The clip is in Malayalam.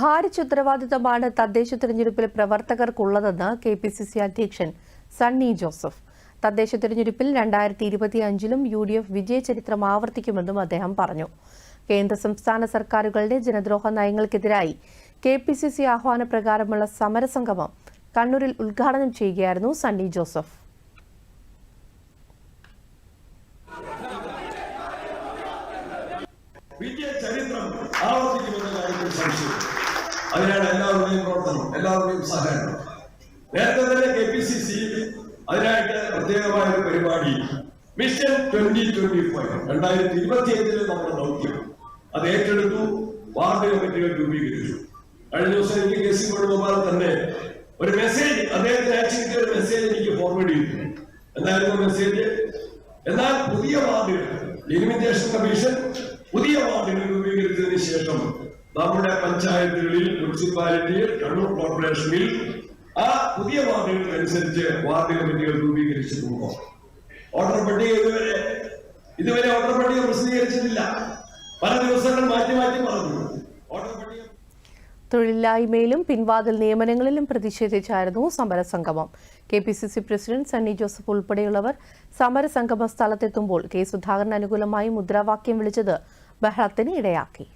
ഭാരിച്ച ഉത്തരവാദിത്തമാണ് തദ്ദേശ തിരഞ്ഞെടുപ്പിൽ പ്രവർത്തകർക്കുള്ളതെന്ന് കെ പി സി സി അധ്യക്ഷൻ സണ്ണി ജോസഫ്. തദ്ദേശ തിരഞ്ഞെടുപ്പിൽ രണ്ടായിരത്തി ഇരുപത്തി അഞ്ചിലും യു ഡി എഫ് വിജയചരിത്രം ആവർത്തിക്കുമെന്നും അദ്ദേഹം പറഞ്ഞു. കേന്ദ്ര സംസ്ഥാന സർക്കാരുകളുടെ ജനദ്രോഹ നയങ്ങൾക്കെതിരായി കെ പി സി സി ആഹ്വാനപ്രകാരമുള്ള സമരസംഗമം കണ്ണൂരിൽ ഉദ്ഘാടനം ചെയ്യുകയായിരുന്നു സണ്ണി ജോസഫ്. വിജയ ചരിത്രം ആവർത്തിക്കുമെന്ന കാര്യത്തിൽ സംശയം അതിനാണ് എല്ലാവരുടെയും പ്രവർത്തനം എല്ലാവരുടെയും സഹകരണം. നേരത്തെ തന്നെ കെ പി സി സി അതിനായിട്ട് പ്രത്യേകമായ ഒരു പരിപാടി മിഷൻ ട്വന്റി ട്വന്റി ഫൈവ് രണ്ടായിരത്തി ഇരുപത്തി അഞ്ചിലെ നമ്മുടെ ദൗത്യം. അത് ഏറ്റെടുത്തു വാർഡ് കമ്മിറ്റികൾ രൂപീകരിച്ചു. കഴിഞ്ഞ ദിവസം എനിക്ക് കെ സി വേണുഗോപാൽ തന്നെ ഒരു മെസ്സേജ് അദ്ദേഹത്തിന് അയച്ചു കിട്ടിയ ഒരു മെസ്സേജ് എനിക്ക് ഫോർവേഡ് ചെയ്തു. എന്തായിരുന്നു മെസ്സേജ് എന്നാൽ പുതിയ വാർഡുകൾ ലിമിറ്റേഷൻ കമ്മീഷൻ പുതിയ വാർഡുകൾ രൂപീകരിച്ചതിന് ശേഷം നമ്മുടെ പഞ്ചായത്തുകളിൽ മുനിസിപ്പാലിറ്റിയിൽ കണ്ണൂർ കോർപ്പറേഷനിൽ ആ പുതിയ വാർഡുകൾക്കനുസരിച്ച് വാർഡ് കമ്മിറ്റികൾ രൂപീകരിച്ചിട്ടുണ്ടോ? വോട്ടർ പട്ടിക ഇതുവരെ ഇതുവരെ വോട്ടർ പട്ടിക പ്രസിദ്ധീകരിച്ചിട്ടില്ല. പല ദിവസങ്ങൾ മാറ്റി മാറ്റി പറഞ്ഞു. തൊഴിലില്ലായ്മയിലും പിൻവാതിൽ നിയമനങ്ങളിലും പ്രതിഷേധിച്ചായിരുന്നു സമരസംഗമം. K P C C president Sunny Joseph ഉൾപ്പെടെയുള്ളവർ സമരസംഗമ സ്ഥലത്തെത്തുമ്പോൾ കെ സുധാകരൻ അനുകൂലമായി മുദ്രാവാക്യം വിളിച്ചത് ബഹളത്തിന് ഇടയാക്കി.